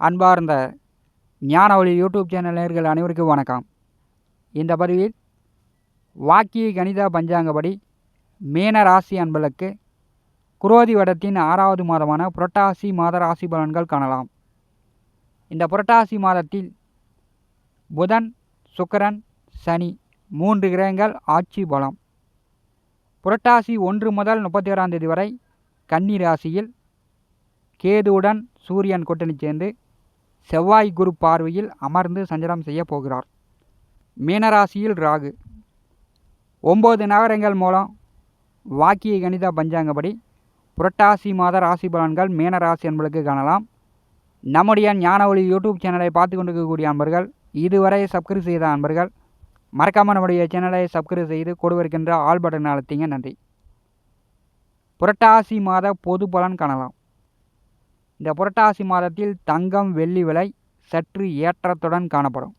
அன்பார்ந்த ஞான ஒளி யூடியூப் சேனல் நேர்கள் அனைவருக்கும் வணக்கம். இந்த பதிவில் வாக்கிய கணித பஞ்சாங்கப்படி மீன ராசி அன்பர்களுக்கு குரோதி வடத்தின் ஆறாவது மாதமான புரட்டாசி மாத ராசி பலன்கள் காணலாம். இந்த புரட்டாசி மாதத்தில் புதன் சுக்கரன் சனி மூன்று கிரகங்கள் ஆட்சி பலம். புரட்டாசி ஒன்று முதல் முப்பத்தி ஓராம் தேதி வரை கன்னி ராசியில் கேதுவுடன் சூரியன் கூட்டணி சேர்ந்து செவ்வாய் குரு பார்வையில் அமர்ந்து சஞ்சலம் செய்ய போகிறார். மீனராசியில் ராகு. ஒம்பது நகரங்கள் மூலம் வாக்கிய கணித பஞ்சாங்கப்படி புரட்டாசி மாத ராசி பலன்கள் மீனராசி என்பதற்கு காணலாம். நம்முடைய ஞான ஒளி யூடியூப் சேனலை பார்த்து கொண்டிருக்கக்கூடிய அன்பர்கள் இதுவரை சப்ஸ்கிரைப் செய்த அன்பர்கள் மறக்காமல் நம்முடைய சேனலை சப்ஸ்கிரைப் செய்து கொடுவிருக்கின்ற ஆல் பட்டன் அழுத்திங்க. நன்றி. புரட்டாசி மாத பொது பலன் காணலாம். இந்த புரட்டாசி மாதத்தில் தங்கம் வெள்ளி விலை சற்று ஏற்றத்துடன் காணப்படும்.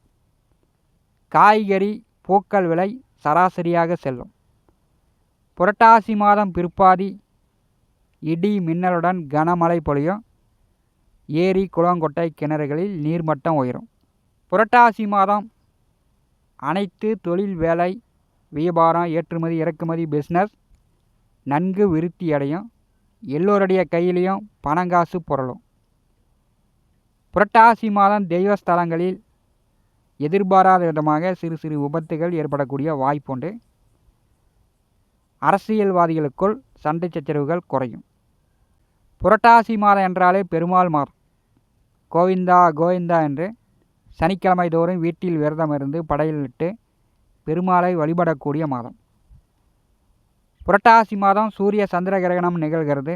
காய்கறி பூக்கள் விலை சராசரியாக செல்லும். புரட்டாசி மாதம் பிற்பாதி இடி மின்னலுடன் கனமழை பொழியும். ஏரி குளங்கொட்டை கிணறுகளில் நீர்மட்டம் உயரும். புரட்டாசி மாதம் அனைத்து தொழில் வேலை வியாபாரம் ஏற்றுமதி இறக்குமதி பிஸ்னஸ் நன்கு விருத்தி அடையும் எல்லோருடைய கையிலையும் பணங்காசு புரளும். புரட்டாசி மாதம் தெய்வஸ்தலங்களில் எதிர்பாராத விதமாக சிறு சிறு விபத்துகள் ஏற்படக்கூடிய வாய்ப்புண்டு. அரசியல்வாதிகளுக்குள் சண்டை சச்சரவுகள் குறையும். புரட்டாசி மாதம் என்றாலே பெருமாள் மாதம் கோவிந்தா கோவிந்தா என்று சனிக்கிழமை தோறும் வீட்டில் விரதம் இருந்து படையிலிட்டு பெருமாளை வழிபடக்கூடிய மாதம். புரட்டாசி மாதம் சூரிய சந்திர கிரகணம் நிகழ்கிறது.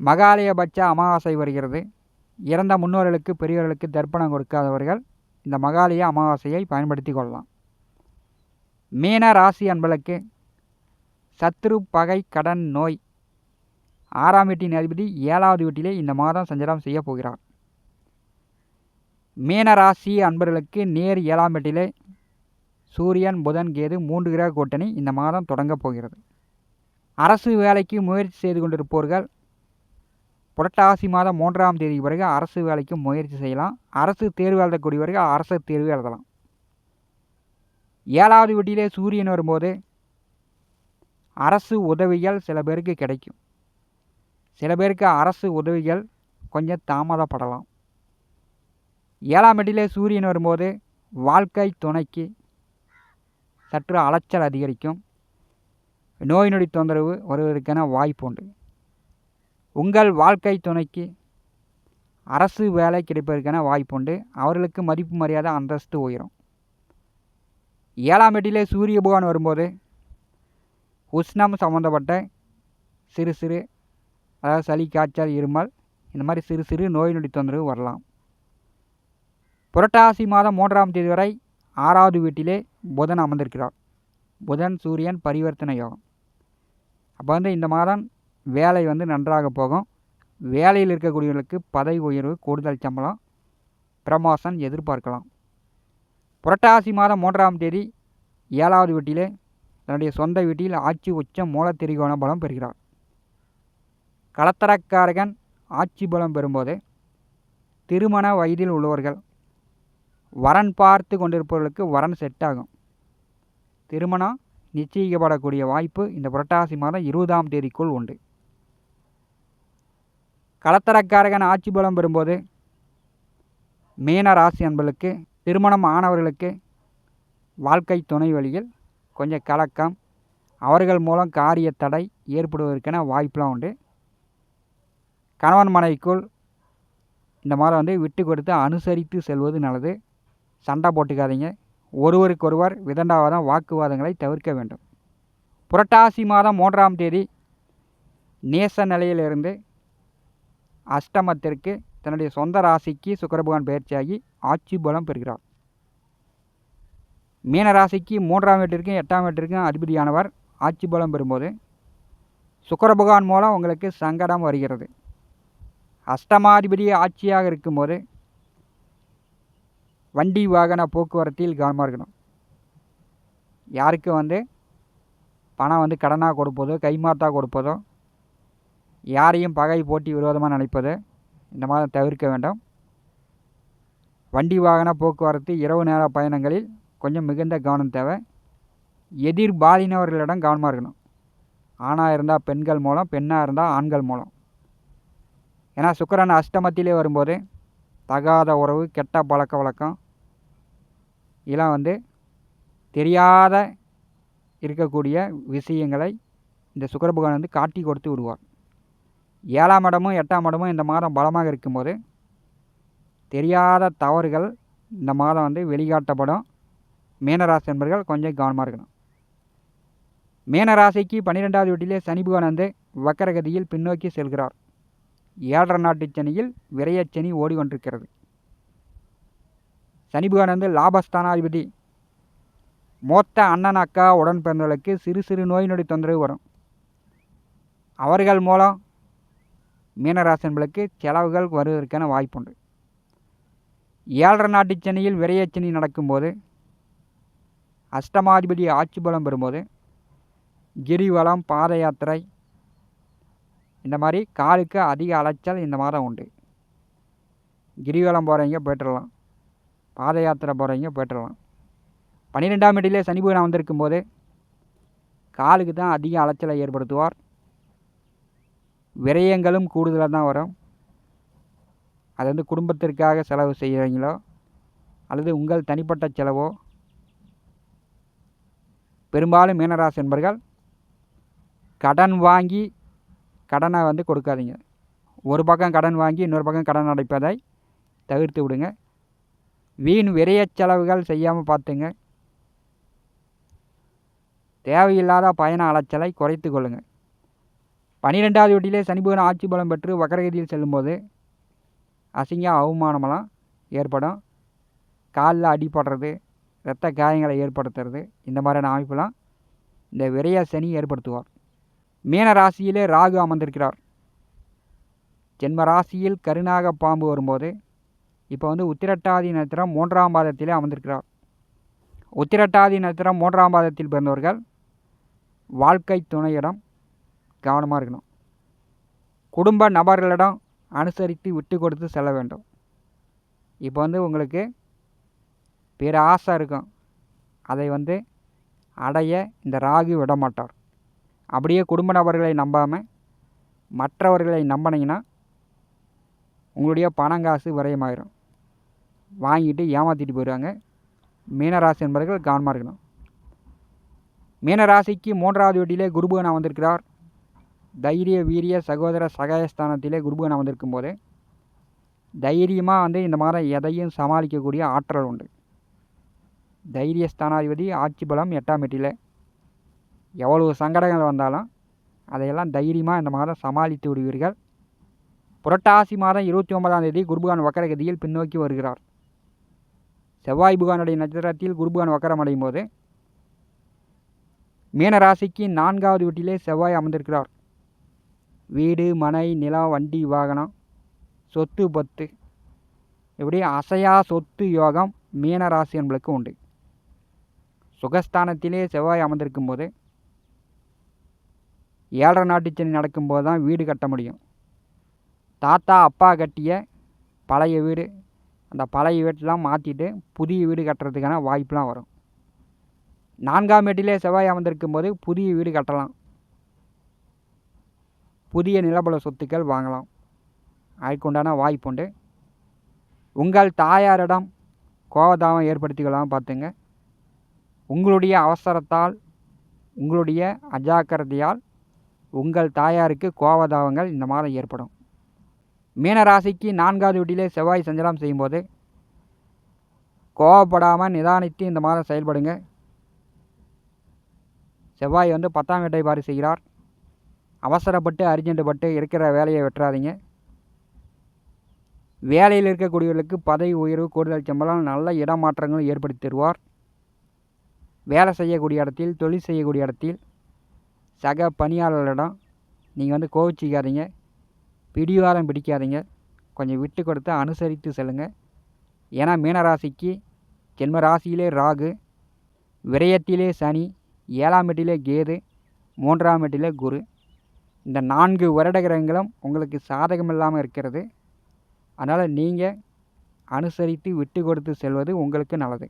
மகாலயபட்ச அமாவாசை வருகிறது. இறந்த முன்னோர்களுக்கு பெரியவர்களுக்கு தர்ப்பணம் கொடுக்காதவர்கள் இந்த மகாலய அமாவாசையை பயன்படுத்தி கொள்ளலாம். மீன ராசி அன்பளுக்கு சத்ரு பகை கடன் நோய். ஆறாம் வீட்டின் அதிபதி ஏழாவது வீட்டிலே இந்த மாதம் சஞ்சாரம் செய்ய போகிறார். மீன ராசி அன்பர்களுக்கு நேர் ஏழாம் வீட்டிலே சூரியன் புதன் கேது மூன்று கிரக கூட்டணி இந்த மாதம் தொடங்கப் போகிறது. அரசு வேலைக்கு முயற்சி செய்து கொண்டிருப்பவர்கள் புரட்டாசி மாதம் மூன்றாம் தேதி பிறகு அரசு வேலைக்கு முயற்சி செய்யலாம். அரசு தேர்வு எழுதக்கூடியவர்கள் அரசு தேர்வு எழுதலாம். ஏழாவது வீட்டிலே சூரியன் வரும்போது அரசு உதவிகள் சில பேருக்கு கிடைக்கும். சில பேருக்கு அரசு உதவிகள் கொஞ்சம் தாமதப்படலாம். ஏழாம் வீட்டிலே சூரியன் வரும்போது வாழ்க்கை துணைக்கு சற்று அலைச்சல் அதிகரிக்கும். நோய் நொடி தொந்தரவு வருவதற்கான வாய்ப்பு உண்டு. உங்கள் வாழ்க்கை துணைக்கு அரசு வேலை கிடைப்பதற்கான வாய்ப்பு உண்டு. அவர்களுக்கு மதிப்பு மரியாதை அந்தஸ்து உயரும். ஏழாம் எட்டிலே சூரிய பகவான் வரும்போது உஷ்ணம் சம்மந்தப்பட்ட சிறு சிறு அதாவது சளி காய்ச்சல் இருமல் இந்த மாதிரி சிறு சிறு நோய் நொடி தொந்தரவு வரலாம். புரட்டாசி மாதம் மூன்றாம் தேதி வரை ஆறாவது வீட்டிலே புதன் அமர்ந்திருக்கிறார். புதன் சூரியன் பரிவர்த்தனை யோகம் அப்போ வந்து இந்த மாதம் வேலை வந்து நன்றாக போகும். வேலையில் இருக்கக்கூடியவர்களுக்கு பதவி உயர்வு கூடுதல் சம்பளம் பிரமோஷன் எதிர்பார்க்கலாம். புரட்டாசி மாதம் மூன்றாம் தேதி ஏழாவது வீட்டிலே தன்னுடைய சொந்த வீட்டில் ஆட்சி உச்சம் மூலத்திரிகோண பலம் பெறுகிறார். களத்தரக்காரகன் ஆட்சி பலம் பெறும்போது திருமண வயதில் உள்ளவர்கள் வரன் பார்த்து கொண்டிருப்பவர்களுக்கு வரன் செட் ஆகும் திருமணம் நிச்சயிக்கப்படக்கூடிய வாய்ப்பு இந்த புரட்டாசி மாதம் இருபதாம் தேதிக்குள் உண்டு. களத்தரக்காரகன் ஆட்சி பலம் பெறும்போது மீன ராசி அன்பர்களுக்கு திருமணம் ஆனவர்களுக்கு வாழ்க்கை துணை வழியில் கொஞ்சம் கலக்கம் அவர்கள் மூலம் காரிய தடை ஏற்படுவதற்கான வாய்ப்பெலாம் உண்டு. கணவன் மனைவிக்குள் இந்த மாதம் வந்து விட்டு கொடுத்து அனுசரித்து செல்வது நல்லது. சண்டை போட்டுக்காதீங்க. ஒருவருக்கொருவர் விதண்டாவாதம் வாக்குவாதங்களை தவிர்க்க வேண்டும். புரட்டாசி மாதம் மூன்றாம் தேதி நேச நிலையிலிருந்து அஷ்டமத்திற்கு தன்னுடைய சொந்த ராசிக்கு சுக்கரபகவான் பயிற்சியாகி ஆட்சி பலம் பெறுகிறார். மீன ராசிக்கு மூன்றாம் வீட்டிற்கும் எட்டாம் வீட்டிற்கும் அதிபதியானவர் ஆட்சி பலம் பெறும்போது சுக்கரபகவான் மூலம் உங்களுக்கு சங்கடம் வருகிறது. அஷ்டமாதிபதி ஆட்சியாக இருக்கும்போது வண்டி வாகன போக்குவரத்தில் கவனமாக இருக்கணும். யாருக்கு வந்து பணம் வந்து கடனாக கொடுப்பதோ கைமாத்தாக கொடுப்பதோ யாரையும் பகை போட்டி விரோதமாக நினைப்பது இந்த மாதிரி தவிர்க்க வேண்டும். வண்டி வாகன போக்குவரத்து இரவு நேர பயணங்களில் கொஞ்சம் மிகுந்த கவனம் தேவை. எதிர் பாலினவர்களிடம் கவனமாக இருக்கணும். ஆணாக இருந்தால் பெண்கள் மூலம் பெண்ணாக இருந்தால் ஆண்கள் மூலம். ஏன்னா சுக்கரன் அஷ்டமத்திலே வரும்போது தகாத உறவு கெட்ட பழக்க வழக்கம் இதெல்லாம் வந்து தெரியாத இருக்கக்கூடிய விஷயங்களை இந்த சுக்கிர பகவான் வந்து காட்டி கொடுத்து விடுவார். ஏழாம் இடமும் எட்டாம் இடமும் இந்த மாதம் பலமாக இருக்கும்போது தெரியாத தவறுகள் இந்த மாதம் வந்து வெளிகாட்டப்படும் மீனராசி என்பர்கள் கொஞ்சம் கவனமாக இருக்கணும். மீனராசிக்கு பன்னிரெண்டாவது வீட்டிலே சனி பகவான் வந்து வக்கரகதியில் பின்னோக்கி செல்கிறார். ஏழரை நாட்டு சனியில் விரையச்சனி ஓடிக்கொண்டிருக்கிறது. சனி பகவான் வந்து லாபஸ்தானாதிபதி. மூத்த அண்ணன் அக்கா உடன் பிறந்தவர்களுக்கு சிறு சிறு நோய் நொடி தொந்தரவு வரும். அவர்கள் மூலம் மீனராசன்களுக்கு செலவுகள் வருவதற்கான வாய்ப்புண்டு. ஏழரை நாட்டு சனியில் விரையச்சனி நடக்கும்போது அஷ்டமாதிபதி ஆட்சி பலம் பெறும்போது கிரிவலம் பாத யாத்திரை இந்த மாதிரி காலுக்கு அதிக அலைச்சல் இந்த மாதம் உண்டு. கிரிவலம் போகிறவங்க போய்ட்டுடலாம் பாத யாத்திரை போகிறவங்க போய்ட்டுடலாம் பன்னிரெண்டாம் இடத்திலே சனி பகவான் வந்திருக்கும் போது காலுக்கு தான் அதிக அலைச்சலை ஏற்படுத்துவார். விரயங்களும் கூடுதலாக தான் வரும். அது வந்து குடும்பத்திற்காக செலவு செய்கிறீங்களோ அல்லது உங்கள் தனிப்பட்ட செலவோ பெரும்பாலும் மீனராசி என்பர்கள் கடன் வாங்கி கடனை வந்து கொடுக்காதீங்க. ஒரு பக்கம் கடன் வாங்கி இன்னொரு பக்கம் கடன் அடைப்பதை தவிர்த்து விடுங்க. வீண் விரைய செலவுகள் செய்யாமல் பார்த்துங்க. தேவையில்லாத பயண அலைச்சலை குறைத்து கொள்ளுங்கள் பன்னிரெண்டாவது வீட்டிலே சனிபுகன் ஆட்சி பலம் பெற்று வக்கரகதியில் செல்லும்போது அசிங்க அவமானமெல்லாம் ஏற்படும். காலில் அடிபடுறது இரத்த காயங்களை ஏற்படுத்துறது இந்த மாதிரியான அமைப்புலாம் இந்த விரைய சனி ஏற்படுத்துவார். மீன ராசியிலே ராகு அமர்ந்திருக்கிறார். ஜென்ம ராசியில் கருணாக பாம்பு வரும்போது இப்போ வந்து உத்திரட்டாதி நட்சத்திரம் மூன்றாம் பாதத்திலே அமர்ந்திருக்கிறார். உத்திரட்டாதி நட்சத்திரம் மூன்றாம் பாதத்தில் பிறந்தவர்கள் வாழ்க்கை துணையிடம் கவனமாக இருக்கணும். குடும்ப நபர்களிடம் அனுசரித்து விட்டு கொடுத்து செல்ல வேண்டும். இப்போ வந்து உங்களுக்கு பிற ஆசை இருக்கும். அதை வந்து அடைய இந்த ராகு விட மாட்டார் அப்படியே குடும்ப நபர்களை நம்பாமல் மற்றவர்களை நம்பினீங்கன்னா உங்களுடைய பணம் காசு விரயமாயிரும். வாங்கிட்டு ஏமாற்றிட்டு போயிடுவாங்க மீனராசி என்பவர்கள் கவனமாக இருக்கணும் மீனராசிக்கு மூன்றாவது வீட்டிலே குருபகன் வந்திருக்கிறார் தைரிய வீரிய சகோதர சகாயஸ்தானத்திலே குருபகன் வந்திருக்கும் போது தைரியமாக வந்து இந்த மாதிரி எதையும் சமாளிக்கக்கூடிய ஆற்றல் உண்டு. தைரிய ஸ்தானாதிபதி ஆட்சி பலம் எட்டாம் வீட்டில் எவ்வளவு சங்கடங்கள் வந்தாலும் அதையெல்லாம் தைரியமாக இந்த மாதம் சமாளித்து விடுவீர்கள். புரட்டாசி மாதம் இருபத்தி ஒன்பதாம் தேதி குருபகான் வக்கரகதியில் பின்னோக்கி வருகிறார். செவ்வாய் புகானுடைய நட்சத்திரத்தில் குருபகான் வக்கரம் அடையும் போது மீனராசிக்கு நான்காவது வீட்டிலே செவ்வாய் அமர்ந்திருக்கிறார். வீடு மனை நிலம் வண்டி வாகனம் சொத்து பத்து. இப்படி அசையா சொத்து யோகம் மீனராசி என்பளுக்கு உண்டு. சுகஸ்தானத்திலே செவ்வாய் அமர்ந்திருக்கும் போது ஏழரை நாட்டு சனி நடக்கும்போது தான் வீடு கட்ட முடியும். தாத்தா அப்பா கட்டிய பழைய வீடு அந்த பழைய வீட்டெலாம் மாற்றிட்டு புதிய வீடு கட்டுறதுக்கான வாய்ப்பெலாம் வரும். நான்காம் வீட்டிலே செவ்வாய் அமர்ந்திருக்கும் போது புதிய வீடு கட்டலாம். புதிய நிலபல சொத்துக்கள் வாங்கலாம். அதுக்குண்டான வாய்ப்புண்டு உங்கள் தாயாரிடம் கோபதாபம் ஏற்படுத்திக்கலாம் பார்த்துங்க. உங்களுடைய அவசரத்தால் உங்களுடைய அஜாக்கிரதையால் உங்கள் தாயாருக்கு கோவதாவங்கள் இந்த மாதம் ஏற்படும். மீனராசிக்கு நான்காவது வீட்டிலே செவ்வாய் சஞ்சலம் செய்யும்போது கோவப்படாமல் நிதானித்து இந்த மாதம் செயல்படுங்க. செவ்வாய் வந்து பத்தாம் வீட்டை பாரி செய்கிறார். அவசரப்பட்டு அர்ஜென்ட்டு பட்டு இருக்கிற வேலையை வெட்டுறாதீங்க. வேலையில் இருக்கக்கூடியவர்களுக்கு பதவி உயர்வு கூடுதல் சம்பளம் நல்ல இடமாற்றங்களும் ஏற்படுத்தி தருவார். வேலை செய்யக்கூடிய இடத்தில் தொழில் செய்யக்கூடிய இடத்தில் சக பணியாளர்களிடம் நீங்கள் வந்து கோவிச்சிக்காதீங்க. பிடிவாதம் பிடிக்காதீங்க. கொஞ்சம் விட்டு கொடுத்து அனுசரித்து செல்லுங்கள் ஏன்னா மீனராசிக்கு ஜென்ம ராசியிலே ராகு விரயத்திலே சனி ஏழாம் எட்டிலே கேது மூன்றாம் எட்டிலே குரு. இந்த நான்கு வருட கிரகங்களும் உங்களுக்கு சாதகம் இல்லாமல் இருக்கிறது. அதனால் நீங்கள் அனுசரித்து விட்டு கொடுத்து செல்வது உங்களுக்கு நல்லது.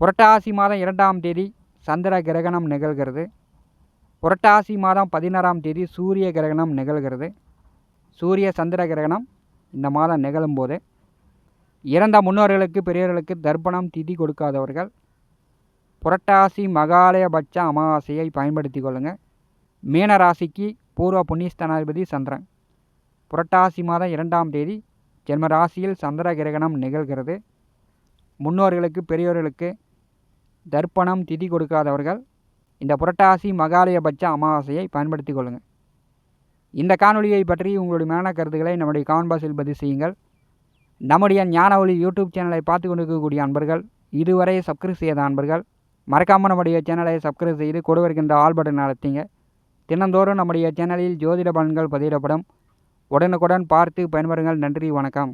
புரட்டாசி மாதம் இரண்டாம் தேதி சந்திர கிரகணம் நிகழ்கிறது. புரட்டாசி மாதம் பதினாறாம் தேதி சூரிய கிரகணம் நிகழ்கிறது. சூரிய சந்திர கிரகணம் இந்த மாதம் நிகழும்போது இறந்த முன்னோர்களுக்கு பெரியவர்களுக்கு தர்ப்பணம் திதி கொடுக்காதவர்கள் புரட்டாசி மகாலயபட்ச அமாவாசையை பயன்படுத்தி கொள்ளுங்கள் மீன ராசிக்கு பூர்வ புண்ணியஸ்தானாதிபதி சந்திரன். புரட்டாசி மாதம் இரண்டாம் தேதி ஜென்ம ராசியில் சந்திர கிரகணம் நிகழ்கிறது. முன்னோர்களுக்கு பெரியோர்களுக்கு தர்ப்பணம் திதி கொடுக்காதவர்கள் இந்த புரட்டாசி மகாலயபட்ச அமாவாசையை பயன்படுத்தி கொள்ளுங்கள் இந்த காணொலியை பற்றி உங்களுடைய மேன கருத்துக்களை நம்முடைய கமெண்ட் பாக்ஸில் பதிவு செய்யுங்கள். நம்முடைய ஞான ஒளி யூடியூப் சேனலை பார்த்து கொண்டிருக்கக்கூடிய அன்பர்கள் இதுவரை சப்ஸ்கிரைப் செய்யாத அன்பர்கள் மறக்காமல் நம்முடைய சேனலை சப்ஸ்கிரைப் செய்து கொடு வருகின்ற ஆல் பட்டன் நடத்திங்க தினந்தோறும் நம்முடைய சேனலில் ஜோதிட பலன்கள் பதிவிடப்படும். உடனுக்குடன் பார்த்து பயன்பெறுங்கள். நன்றி வணக்கம்.